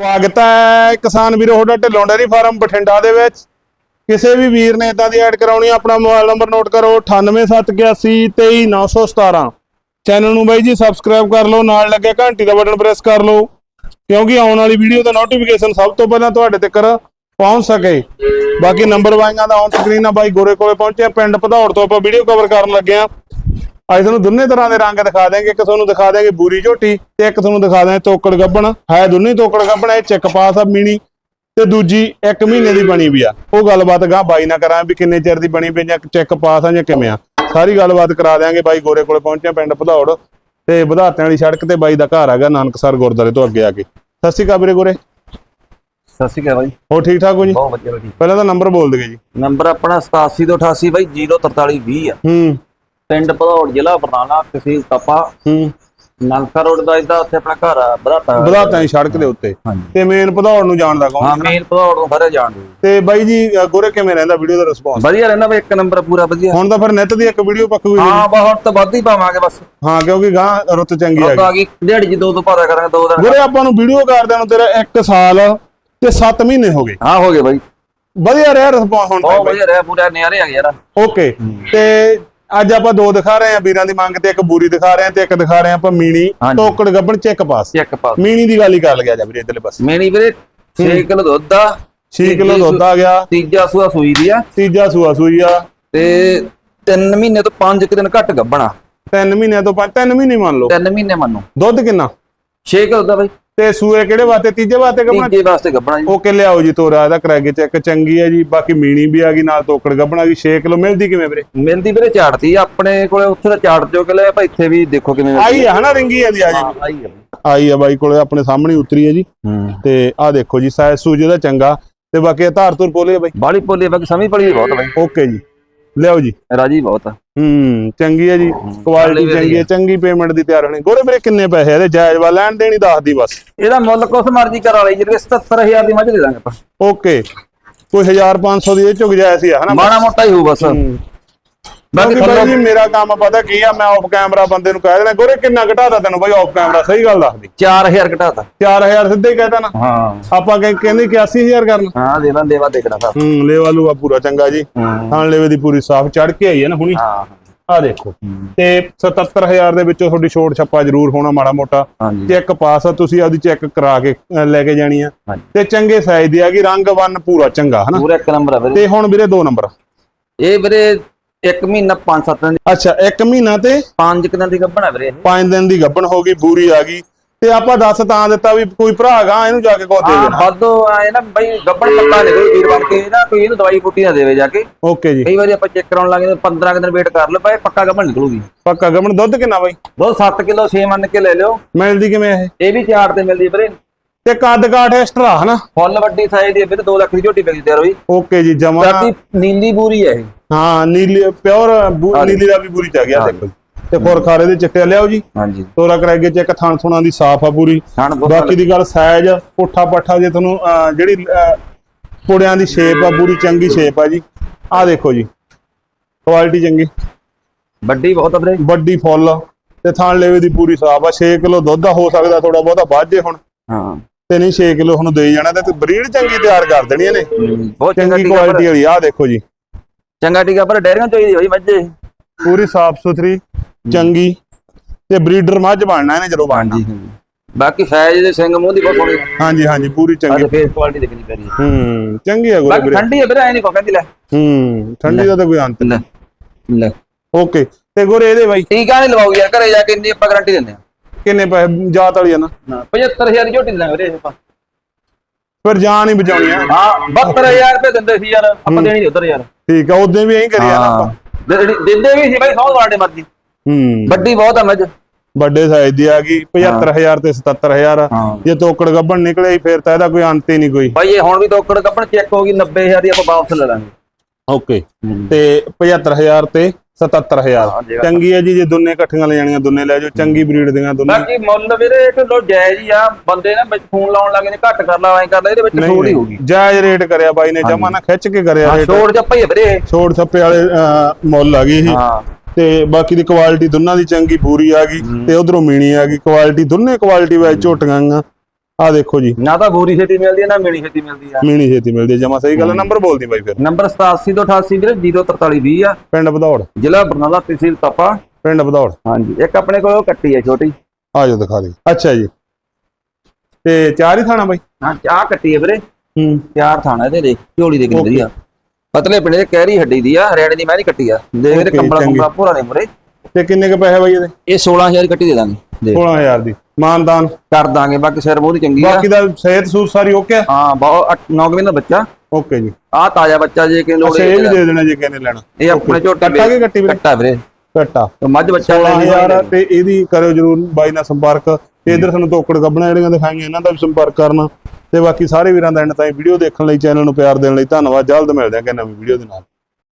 ਸਵਾਗਤ ਹੈ ਕਿਸਾਨ ਵੀਰੋ, ਤੁਹਾਡਾ ਢਿੱਲੋਂ ਡੇਅਰੀ ਫਾਰਮ ਬਠਿੰਡਾ ਦੇ ਵਿੱਚ। ਕਿਸੇ ਵੀ ਵੀਰ ਨੇ ਇਦਾਂ ਦੀ ਐਡ ਕਰਾਉਣੀ ਆਪਣਾ ਮੋਬਾਈਲ ਨੰਬਰ ਨੋਟ ਕਰੋ 9871823917 ਚੈਨਲ ਨੂੰ ਬਾਈ ਜੀ ਸਬਸਕ੍ਰਾਈਬ ਕਰ ਲਓ, ਨਾਲ ਲੱਗੇ ਘੰਟੀ ਦਾ ਬਟਨ ਪ੍ਰੈਸ ਕਰ ਲਓ, ਕਿਉਂਕਿ ਆਉਣ ਵਾਲੀ ਵੀਡੀਓ ਦਾ ਨੋਟੀਫਿਕੇਸ਼ਨ ਸਭ ਤੋਂ ਪਹਿਲਾਂ ਤੁਹਾਡੇ ਤੱਕ ਪਹੁੰਚ ਸਕੇ। ਬਾਕੀ ਨੰਬਰ ਵਾਈਆਂ ਦਾ ਔਨ ਸਕਰੀਨ ਆ, ਬਾਈ ਗੋਰੇ ਕੋਲੇ ਪਹੁੰਚਿਆ ਪਿੰਡ ਭਦੌੜ ਤੋਂ ਆਪਾਂ ਵੀਡੀਓ ਕਵਰ ਕਰਨ ਲੱਗੇ ਆ। ਅੱਜ ਤੁਹਾਨੂੰ ਦੋਨੇ ਤਰ੍ਹਾਂ ਦੇ ਰੰਗ ਦਿਖਾ ਦੇਾਂਗੇ ਇੱਕ ਤੁਹਾਨੂੰ ਦਿਖਾ ਦੇਾਂਗੇ ਬੂਰੀ ਝੋਟੀ ਤੇ ਇੱਕ ਤੁਹਾਨੂੰ ਦਿਖਾ ਦਾਂਗੇ ਤੋਕੜ ਗੱਬਣ। ਹੈ ਦੋਨੇ ਤੋਕੜ ਗੱਬਣ ਇਹ ਚੈੱਕ ਪਾਸ ਆ ਮੀਣੀ ਤੇ ਦੂਜੀ 1 ਮਹੀਨੇ ਦੀ ਬਣੀ ਵੀ ਆ। ਉਹ ਗੱਲਬਾਤ ਗਾਂ ਬਾਈ ਨਾਲ ਕਰਾਂ ਵੀ ਕਿੰਨੇ ਚਿਰ ਦੀ ਬਣੀ ਵੀ ਜਾਂ ਚੈੱਕ ਪਾਸ ਆ ਜਾਂ ਕਿਵੇਂ ਆ। ਸਾਰੀ ਗੱਲਬਾਤ ਕਰਾ ਦਿਆਂਗੇ ਬਾਈ ਗੋਰੇ ਕੋਲੇ ਪਹੁੰਚਿਆ ਪਿੰਡ ਭਦੌੜ ਤੇ ਵਧਾਤਿਆਂ ਵਾਲੀ ਸੜਕ ਤੇ ਬਾਈ ਦਾ ਘਰ ਹੈਗਾ ਨਾਨਕਸਰ ਗੁਰਦੁਆਰੇ ਤੋਂ ਅੱਗੇ ਆ ਕੇ। ਸਤਿ ਸ਼੍ਰੀ ਅਕਾਲ ਵੀਰੇ ਗੋਰੇ। ਸਤਿ ਸ਼੍ਰੀ ਅਕਾਲ ਬਾਈ। ਹੋ ਠੀਕ ਠਾਕ ਹੋ ਜੀ? ਬਹੁਤ ਵਧੀਆ ਬਾਈ ਪਹਿਲਾਂ ਤਾਂ ਨੰਬਰ ਬੋਲ ਦਗੇ ਜੀ। ਨੰਬਰ ਆਪਣਾ 87 ਤੋਂ 88 ਬਾਈ 04320 ਆ। ਹੂੰ। ਪਿੰਡ ਭਦੌੜ ਜ਼ਿਲ੍ਹਾ ਬਰਨਾਲਾ ਤਹਿਸੀਲ ਤਪਾ। ਹੂੰ। ਨਲਕਾ ਰੋਡ ਦਾ ਇਦਾਂ ਉੱਥੇ ਆਪਣਾ ਘਰ ਆ ਬਰਾਤਾ ਵਧਾਤਿਆਂ ਦੀ ਸੜਕ ਦੇ ਉੱਤੇ। ਤੇ ਮੇਨ ਭਦੌੜ ਨੂੰ ਜਾਣਦਾ ਕੌਣ ਹਾਂ ਮੇਨ ਭਦੌੜ ਨੂੰ ਸਾਰੇ ਜਾਣਦੇ ਤੇ ਬਾਈ ਜੀ ਗੋਰੇ ਕਿਵੇਂ ਰਹਿੰਦਾ ਵੀਡੀਓ ਦਾ ਰਿਸਪੌਂਸ ਵਧੀਆ ਰਹਿੰਦਾ ਬਾਈ ਇੱਕ ਨੰਬਰ ਪੂਰਾ ਵਧੀਆ। ਹੁਣ ਤਾਂ ਫਿਰ ਨੈਟ ਦੀ ਇੱਕ ਵੀਡੀਓ ਪੱਕ ਗਈ ਹਾਂ ਬਹੁਤ ਤਾਂ ਵੱਧ ਹੀ ਪਾਵਾਂਗੇ ਬਸ। ਹਾਂ ਕਿਉਂਕਿ ਗਾਂ ਰੁੱਤ ਚੰਗੀ ਆ ਤਾਂ ਆ ਗਈ। ਦਿਹਾੜੀ ਜੀ ਦੋ ਦੋ ਪਾਦਾ ਕਰਾਂਗੇ ਦੋ ਦਿਨ ਗੋਰੇ ਆਪਾਂ ਨੂੰ ਵੀਡੀਓ ਕਰਦਿਆਂ ਨੂੰ ਤੇਰਾ 1 ਸਾਲ ਤੇ 7 ਮਹੀਨੇ ਹੋ ਗਏ। ਹਾਂ ਹੋ ਗਏ ਬਾਈ। ਵਧੀਆ ਰਿਹਾ ਰਿਸਪੌਂਸ ਹੁਣ ਬਹੁਤ ਵਧੀਆ ਰਿਹਾ ਪੂਰਾ ਨਿਆਰੇ ਆ ਗਏ ਯਾਰ। ਓਕੇ ਤੇ ਅੱਜ ਆਪਾਂ ਦੋ ਦਿਖਾ ਰਹੇ ਹਾਂ ਵੀਰਾਂ ਦੀ ਮੰਗ ਤੇ ਇੱਕ ਬੂਰੀ ਦਿਖਾ ਰਹੇ ਹਾਂ ਤੇ ਇੱਕ ਦਿਖਾ ਰਹੇ ਹਾਂ ਆਪਾਂ ਮੀਣੀ ਹਾਂਜੀ। ਟੋਕੜ ਗੱਬਣ ਚੈੱਕ ਪਾਸ। ਚੈੱਕ ਪਾਸ। ਮੀਣੀ ਦੀ ਗੱਲ ਹੀ ਕਰ ਲਿਆ ਜਾ ਵੀਰੇ ਇਧਰਲੇ ਪਾਸੇ ਮੇਣੀ ਵੀਰੇ 6 ਕਿਲੋ ਦੁੱਧ ਆ। 6 ਕਿਲੋ ਦੁੱਧ ਆ ਗਿਆ। ਤੀਜਾ ਸੂਆ ਸੂਈ ਦੀ ਆ। ਤੀਜਾ ਸੂਆ ਸੂਈ ਆ। ਤੇ 3 ਮਹੀਨੇ ਤੋਂ 5 ਦਿਨ ਘੱਟ ਗੱਭਣਾ 3 ਮਹੀਨਿਆਂ ਤੋਂ 5 3 ਮਹੀਨੇ ਮੰਨ ਲਓ। 3 ਮਹੀਨੇ ਮੰਨੋ। ਦੁੱਧ ਕਿੰਨਾ? 6 ਕਿਲੋ ਦਾ ਬਾਈ। ਤੇ ਸੂਏ ਕਿਹੜੇ ਵਾਸਤੇ? ਤੀਜੇ ਵਾਸਤੇ ਗੱਬਣ? ਤੀਜੇ ਵਾਸਤੇ ਗੱਭਣਾ ਜੀ। ਓਕੇ ਲਿਆਓ ਜੀ ਤੋਰਾ ਇਹਦਾ ਕਰਾਗੇ ਚੈੱਕ ਚੰਗੀ ਹੈ ਜੀ ਬਾਕੀ ਮੀਣੀ ਵੀ ਆ ਗਈ ਨਾਲ ਤੋਕੜ ਗੱਬਣਾ ਵੀ 6 ਕਿਲੋ। ਮਿਲਦੀ ਕਿਵੇਂ ਵੀਰੇ? ਮਿਲਦੀ ਵੀਰੇ ਝਾੜਤੀ। ਆਪਣੇ ਕੋਲੇ ਉੱਥੇ ਦਾ ਝਾੜ ਚੋ ਕੇ ਲਿਆ ਭਾਈ ਇੱਥੇ ਵੀ ਦੇਖੋ ਕਿਵੇਂ ਆਈ ਆ ਹਨਾ ਰਿੰਗੀ ਆ ਦੀ ਆ ਜੀ। ਹਾਂ, ਆਈ ਆ। ਬਾਈ। ਆਈ ਆ ਬਾਈ ਕੋਲੇ ਆਪਣੇ ਸਾਹਮਣੇ ਉਤਰੀ ਹੈ ਜੀ। ਹੂੰ। ਤੇ ਆ ਦੇਖੋ ਜੀ ਸਾਇਜ਼ ਸੂਜ ਇਹਦਾ ਚੰਗਾ। ਤੇ ਬਾਕੀ ਧਾਰ ਤੁਰ ਪੋਲੇ ਬਾਈ। ਬਾਲੀ ਪੋਲੀ ਬਾਕੀ ਸਮੀ ਪੜੀ ਬਹੁਤ ਬਾਈ। ਓਕੇ ਜੀ। ਲਿਆਓ ਜੀ। ਰਾਜੀ ਬਹੁਤ ਆ। ਹੂੰ ਚੰਗੀ ਹੈ। ਜੀ ਕੁਆਲਿਟੀ ਚੰਗੀ ਹੈ ਚੰਗੀ ਪੇਮੈਂਟ ਦੀ ਤਿਆਰ ਹੋਣੀ। ਗੋਰੇ ਵੀਰੇ ਕਿੰਨੇ ਪੈਸੇ ਇਹਦੇ? ਜਾਇਜ਼ ਵਾ ਲੈਣ ਦੇਣੀ ਦੱਸਦੀ ਬਸ। ਇਹਦਾ ਮੁੱਲ ਕੁਛ ਮਰਜ਼ੀ ਕਰਾ ਲਈ ਜਿਹੜੇ 77000 ਦੀ ਮੱਝ ਦੇ ਦਾਂਗੇ ਆਪਾਂ। ਓਕੇ। ਕੋਈ 1500 ਦੀ ਇਹ ਝੁਕ ਜਾਇਆ ਸੀ ਹਨਾ ਮਾੜਾ ਮੋਟਾ ਹੀ ਹੋਊ ਬਸ। ਬਾਕੀ ਬਾਈ ਜੀ ਤੁਹਾਨੂੰ ਮੇਰਾ ਕੰਮ ਪਤਾ ਕੀ ਆ ਮੈਂ ਆਫ ਕੈਮਰਾ ਬੰਦੇ ਨੂੰ ਕਹਿ ਦੇਣਾ ਗੋਰੇ ਕਿੰਨਾ ਘਟਾਦਾ ਤੈਨੂੰ ਬਾਈ ਆਫ ਕੈਮਰਾ ਸਹੀ ਗੱਲ ਦੱਸਦੀ 4000 ਘਟਾਤਾ। 4000 ਸਿੱਧੇ ਹੀ ਕਹਿਤਾ ਨਾ। ਹਾਂ। ਆਪਾਂ ਕਹਿ- ਕਹਿੰਦੇ ਕਿ 80000 ਕਰਨਾ। ਹਾਂ ਦੇ ਦਾਂ ਦੇਵਾ ਦੇਖਣਾ ਸਭ। ਹੂੰ ਲੇਵਾ ਲੂਆ ਪੂਰਾ ਚੰਗਾ ਜੀ। ਹੂੰ। ਥਾਣ ਲੇਵੇ ਦੀ ਪੂਰੀ ਸਾਫ਼ ਚੜ ਕੇ ਆਈ ਹੈ ਨਾ ਹੁਣੀ। ਹਾਂ। ਆ ਦੇਖੋ। ਤੇ 77000 ਦੇ ਵਿੱਚੋਂ ਤੁਹਾਡੀ ਛੋਟ ਛੱਪਾ ਜ਼ਰੂਰ ਹੋਣਾ ਮਾੜਾ ਮੋਟਾ। ਚੈੱਕ ਪਾਸ ਆ ਤੁਸੀਂ ਆਪਦੀ ਚੈੱਕ ਕਰਾ ਕੇ ਲੈ ਕੇ ਜਾਣੀ ਆ। ਤੇ ਚੰਗੇ ਸਾਈਜ਼ ਦੀ ਹੈਗੀ ਰੰਗ ਵੰਨ ਪੂਰਾ ਚੰਗਾ ਹਨਾ? ਪੂਰਾ ਇੱਕ ਨੰਬਰ ਆ ਵੀਰੇ। ਤੇ ਹੁਣ ਵੀਰੇ ਦੋ ਨੰਬਰ। ਇਹ ਵੀਰੇ ਇੱਕ ਮਹੀਨਾ 5-7 ਦਿਨ ਦੀ ਅੱਛਾ ਇੱਕ ਮਹੀਨਾ ਤੇ 5 ਦਿਨਾਂ ਦੀ ਗੱਭਣਾ ਵੀਰੇ ਇਹ। 5 ਦਿਨ ਦੀ ਗੱਭਣ ਹੋ ਗਈ ਬੂਰੀ ਆ ਗਈ। ਤੇ ਆਪਾਂ ਦੱਸ ਤਾਂ ਦਿੱਤਾ ਵੀ ਕੋਈ ਭਰਾ ਗਾ ਇਹਨੂੰ ਜਾ ਕੇ ਕੋ ਦੇ ਹਾਂ ਦੇਣਾ ਵਾਧੋ ਆਏ ਨਾ ਬਈ ਗੱਬੜ ਪੱਤਾ ਨਿਕਲ ਵੀਰ ਬਣ ਕੇ ਨਾ ਕੋਈ ਇਹਨੂੰ ਦਵਾਈ ਬੂਟੀ ਨਾ ਦੇਵੇ ਜਾ ਕੇ। ਓਕੇ ਜੀ। ਕਈ ਵਾਰੀ ਆਪਾਂ ਚੈੱਕ ਕਰਾਉਣ ਲੱਗੇ ਤਾਂ 15 ਕੁ ਦਿਨ ਵੇਟ ਕਰ ਲਓ ਭਾਈ ਪੱਕਾ ਗੱਬੜ ਨਿਕਲੂਗੀ। ਪੱਕਾ ਗੱਭਣ ਦੁੱਧ ਕਿੰਨਾ ਬਾਈ? ਦੋ 7 ਕਿਲੋ 6 ਮੰਨ ਕੇ ਲੈ ਲਿਓ। ਮਿਲਦੀ ਕਿਵੇਂ ਇਹ? ਇਹ ਵੀ ਚਾਰ ਤੇ ਮਿਲਦੀ ਵੀਰੇ। ਤੇ ਕੱਦ ਕਾਠ ਐਕਸਟਰਾ ਹਨਾ? ਫੁੱਲ ਵੱਡੀ ਸਾਈਜ਼ ਦੀ ਵੀਰੇ 2 ਲੱਖ ਦੀ ਝੋਟੀ ਵਿਕਦੀ ਤਿਆਰ ਹੋਈ। ਓਕੇ ਜੀ ਜਮਾ। ਬਾਕੀ ਨੀਲੀ ਬੂਰੀ ਹੈ ਇਹ। ਹਾਂ ਨੀਲੀ ਪਿਓਰ ਨੀਲੀ ਦਾ ਵੀ ਪੂਰੀ ਚ ਆ ਗਿਆ ਦੇਖੋ। ਤੇ ਖੋਰ ਖਾਰੇ ਦੇ ਚਿੱਟੇ ਲਿਆਓ ਜੀ। ਹਾਂਜੀ। ਤੋਰਾ ਕਰਾਈਏ ਚੈੱਕ ਥਣ ਥੁਣਾ ਦੀ ਸਾਫ਼ ਆ ਪੂਰੀ ਬਾਕੀ ਦੀ ਗੱਲ ਸਾਈਜ਼ ਪੁੱਠਾ ਪੱਠਾ ਜੇ ਤੁਹਾਨੂੰ ਜਿਹੜੀ ਪੁੜਿਆਂ ਦੀ ਸ਼ੇਪ ਆ ਪੂਰੀ ਚੰਗੀ ਸ਼ੇਪ ਆ ਜੀ। ਆ ਦੇਖੋ ਜੀ। ਕੁਆਲਿਟੀ ਚੰਗੀ। ਵੱਡੀ ਬਹੁਤ ਆ ਵੀਰੇ। ਵੱਡੀ ਫੁੱਲ। ਤੇ ਥਣ ਲੇਵੇ ਦੀ ਪੂਰੀ ਸਾਫ਼ ਆ। 6 ਕਿਲੋ ਦੁੱਧ ਆ ਹੋ ਸਕਦਾ ਥੋੜਾ ਬਹੁਤਾ ਵੱਧ ਹੁਣ। ਹਾਂ। ਤੇ ਨਹੀਂ 6 ਕਿਲੋ ਹੁਣ ਦੇਈ ਜਾਣਾ ਤੇ ਬਰੀਡ ਚੰਗੀ ਤਿਆਰ ਕਰ ਦੇਣੀ ਇਹਨੇ ਬਹੁਤ ਚੰਗਾ ਪਰ ਕੁਆਲਿਟੀ ਵਾਲੀ ਆ ਦੇਖੋ ਜੀ। ਚੰਗਾ ਟੀਕਾ ਪਰ ਡੈਰੀਆਂ ਚਾਹੀਦੀ ਹੋਈ ਮੱਝੇ ਪੂਰੀ ਸਾਫ਼ ਸੁਥਰੀ ਚੰਗੀ। ਤੇ ਬਰੀਡਰ ਮੱਝ ਬਣਨਾ ਇਹਨੇ ਜਦੋਂ ਹਾਂਜੀ ਬਾਕੀ ਸਾਈਜ਼ ਦੇ ਸਿੰਘ ਮੂੰਹ ਦੀ ਬਹੁਤ ਸੋਹਣੀ ਹਾਂਜੀ ਹਾਂਜੀ ਪੂਰੀ ਚੰਗੀ। ਅੱਜ ਫੇਸ ਕੁਆਲਿਟੀ ਦੇਖਣੀ ਪੈਣੀ ਹੈ ਹੂੰ ਚੰਗੀ ਆ ਗੋਰੇ ਬਾਕੀ ਠੰਡੀ ਹੈ ਵੀਰੇ ਐ ਨਹੀਂ ਕੋ ਕਹਿੰਦੀ ਲੈ। ਹੂੰ ਠੰਡੀ ਦਾ ਤਾਂ ਕੋਈ ਅੰਤ ਲੈ ਲੈ। ਓਕੇ ਤੇ ਗੋਰੇ ਇਹਦੇ ਬਾਈ। ਟੀਕਾ ਨਹੀਂ ਲਵਾਉਗੀ ਯਾਰ ਘਰੇ ਜਾ ਕੇ ਇੰਨੀ ਆਪਾਂ ਗਾਰੰਟੀ ਦਿੰਦੇ ਕਿੰਨੇ ਪੈਸੇ? ਜਾਤ ਵਾਲੀ ਆ ਨਾ। ਹਾਂ 75000 ਦੀ ਝੋਟੀ ਦਿੰਦੇ ਵੀਰੇ ਆਪਾਂ। ਫਿਰ ਜਾਨ ਹੀ ਬਚਾਉਣੀ ਆ। ਹਾਂ 72000 ਰੁਪਏ ਦਿੰਦੇ ਸੀ ਯਾਰ ਆਪਾਂ ਦੇਣੀ ਉਧਰ ਯਾਰ। ਠੀਕ ਆ ਉਦੋਂ ਵੀ ਐਂ ਕਰਿਆ ਨਾ ਆਪਾਂ। ਦੇ- ਦਿੰਦੇ ਵੀ ਸੀ ਬਾਈ ਸੌ ਤੁਹਾਡੇ ਮਰਜ਼ੀ। ਹੂੰ। ਵੱਡੀ ਬਹੁਤ ਆ ਮੱਝ। ਵੱਡੇ ਸਾਈਜ਼ ਦੀ ਆ ਗਈ 75000 ਤੇ 77000 ਆ। ਹਾਂ। ਜੇ ਤੋਕੜ ਗੱਬਣ ਨਿਕਲੇ ਫਿਰ ਤਾਂ ਇਹਦਾ ਕੋਈ ਅੰਤ ਹੀ ਨਹੀਂ ਕੋਈ। ਬਾਈ ਇਹ ਹੁਣ ਵੀ ਤੋਕੜ ਕੱਪਣ ਚੈੱਕ ਹੋ ਗਈ 90000 ਦੀ ਆਪਾਂ ਵਾਪਸ ਲੈ ਲਾਂਗੇ। ਓਕੇ ਤੇ 75000 ਤੇ 77000 ਹਾਂ ਜੀ। ਚੰਗੀ ਹੈ ਜੀ ਜੇ ਦੋਨੇ ਇਕੱਠੀਆਂ ਲੈ ਜਾਣੀਆਂ ਦੋਨੇ ਲੈ ਜਾਓ ਚੰਗੀ ਬਰੀਡ ਦੀਆਂ ਦੋਨੇ। ਬਾਕੀ ਮੁੱਲ ਵੀਰੇ ਇੱਕ ਲੋ ਜਾਇਜ਼ ਹੀ ਆ। ਬੰਦੇ ਨਾ ਵਿੱਚ ਫੋਨ ਲਾਉਣ ਲੱਗੇ ਨੇ ਘੱਟ ਕਰ ਲਾ ਐਂ ਕਰ ਲਾ ਇਹਦੇ ਵਿੱਚ ਹੀ ਹੋਊਗੀ। ਜਾਇਜ਼ ਰੇਟ ਕਰਿਆ ਬਾਈ ਨੇ ਜਮਾ ਨਾ ਖਿੱਚ ਕੇ ਕਰਿਆ ਰੇਟ। ਛੋੜ ਜੱਪਾ ਆ ਵੀਰੇ। ਛੋੜ ਛੱਪੇ ਵਾਲੇ ਮੁੱਲ ਆ ਗਈ ਇਹ। ਤੇ ਬਾਕੀ ਦੀ ਕੁਆਲਿਟੀ ਦੋਨਾਂ ਦੀ ਚੰਗੀ ਪੂਰੀ ਆ ਗਈ। ਤੇ ਉਧਰੋਂ ਮੀਣੀ ਆ ਗਈ। ਕੁਆਲਿਟੀ ਦੋਨੇ ਕੁਆਲਿਟੀ ਵਿੱਚ ਝੋਟੀਆਂ ਗੀਆਂ ਆ ਦੇਖੋ ਜੀ। ਨਾ ਤਾਂ ਬੂਰੀ ਛੇਤੀ ਮਿਲਦੀ ਹੈ ਨਾ ਮੀਣੀ ਛੇਤੀ ਮਿਲਦੀ ਆ। ਮੀਣੀ ਛੇਤੀ ਮਿਲਦੀ ਜਮਾ ਸਹੀ ਗੱਲ ਨੰਬਰ ਬੋਲਦੀ ਬਾਈ ਫਿਰ। ਨੰਬਰ 87 ਤੋਂ 88 ਵੀਰੇ 04320 ਆ। ਪਿੰਡ ਬਧੌੜ ਜ਼ਿਲ੍ਹਾ ਬਰਨਾਲਾ ਤਹਿਸੀਲ ਤਪਾ। ਪਿੰਡ ਬਧੌੜ ਹਾਂਜੀ ਇੱਕ ਆਪਣੇ ਕੋਲ ਕੱਟੀ ਹੈ ਛੋਟੀ। ਆ ਜਾਓ ਦਿਖਾ ਦੇ ਅੱਛਾ ਜੀ। ਤੇ ਚਾਰ ਹੀ ਥਾਣਾ ਬਾਈ? ਹਾਂ ਚਾਹ ਕੱਟੀ ਹੈ ਵੀਰੇ। ਹੂੰ। ਚਾਰ ਥਾਣਾ ਇਹਦੇ ਦੇਖ ਝੋਲੀ ਦੇ ਕਿੰਨੀ. ਵਧੀਆ ਪਤਲੇ ਪਿੰਡੇ ਦੇ ਕਹਿਰੀ ਹੱਡੀ ਦੀ ਆ ਹਰਿਆਣੇ ਦੀ ਮੈਂ ਨਹੀਂ ਕੱਟੀ ਆ। ਦੇਖ Okay, ਕੰਬਲਾ। ਕੁੰਬਲਾ ਪੂਰਾ ਨੇ ਮੁਰੇ। ਤੇ ਕਿੰਨੇ ਕ ਪੈਸੇ ਬਾਈ ਇਹਦੇ? ਇਹ 16000 ਕੱਟੀ ਦੇ ਦਾਂਗੇ। ਦੇਖ 16000 ਦੀ। ਮਾਨਦਾਨ। ਕਰ ਦਾਂਗੇ ਬਾਕੀ ਸਿਰ ਬਹੁਤ ਚੰਗੀ ਆ। ਬਾਕੀ ਦਾ ਸਿਹਤ ਸੂਤ ਸਾਰੀ ਓਕੇ ਆ? ਹਾਂ ਬਹੁਤ 9 ਮਹੀਨੇ ਦਾ ਬੱਚਾ। ਓਕੇ ਜੀ। ਆ ਤਾਜ਼ਾ ਬੱਚਾ ਜੇ ਕਿ ਲੋੜ ਇਹ ਵੀ ਦੇ ਦੇਣਾ ਜੇ ਕਿਨੇ ਲੈਣਾ। ਇਹ ਆਪਣੇ ਝੋਟੇ ਕੱਟਾ ਕੇ ਕੱਟੀ ਕੱਟਾ ਵੀਰੇ। ਕੱਟਾ। ਤੇ ਮੱਝ ਬੱਚਾ ਲੈ ਲਈ 16000 ਤੇ ਇਹਦੀ ਕਰਿਓ ਜਰੂਰ ਬਾਈ ਨਾਲ ਸੰਪਰਕ। ਤੇ ਇਧਰ ਸਾਨੂੰ ਤੋਕੜ ਕੱਢਣਾ ਜਿਹੜੀਆਂ ਦਿਖਾਈਆਂ ਇਹਨਾਂ ਦਾ ਵੀ ਸੰਪਰਕ ਕਰਨਾ। ਤੇ ਬਾਕੀ ਸਾਰੇ ਵੀਰਾਂ ਦਾ ਐਂਡ ਤਾਈਂ ਵੀਡੀਓ ਦੇਖਣ ਲਈ ਚੈਨਲ ਨੂੰ ਪਿਆਰ ਦੇਣ ਲਈ ਧੰਨਵਾਦ। ਜਲਦ ਮਿਲਦੇ ਹਾਂ ਕਿ ਨਵੀਂ ਵੀਡੀਓ ਦੇ ਨਾਲ।